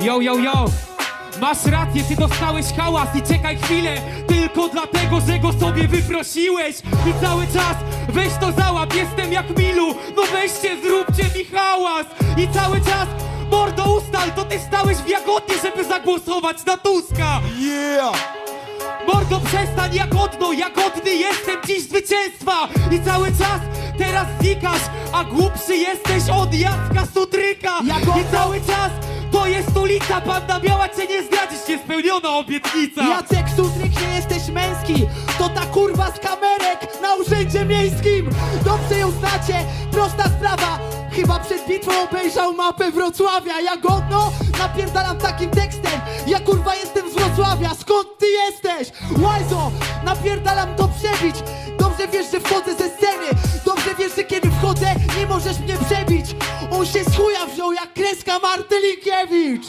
Yo, yo, yo! Masz rację, ty dostałeś hałas i czekaj chwilę. Tylko dlatego, że go sobie wyprosiłeś. I cały czas weź to załap, jestem jak Milu. No weźcie, zróbcie mi hałas. I cały czas mordo ustal, to ty stałeś w Jagodnie, żeby zagłosować na Tuska. Yeah! Mordo przestań Jagodno, Jagodny jestem dziś zwycięstwa. I cały czas teraz znikasz, a głupszy jesteś od Jacka Sutryka. I cały czas jest ulica, panna biała cię nie zdradzić, niespełniona obietnica. Jacek Sutryk, nie jesteś męski To ta kurwa z kamerek na urzędzie miejskim. Dobrze ją znacie, prosta sprawa. Chyba przed bitwą obejrzał mapę Wrocławia. Ja godno napierdalam takim tekstem. Ja kurwa jestem z Wrocławia, skąd ty jesteś? Łajzo, napierdalam to przebić. Dobrze wiesz, że wchodzę ze sceny. Dobrze wiesz, że kiedy wchodzę nie możesz mnie przebić się z chuja wziął jak kreska Martynikiewicz!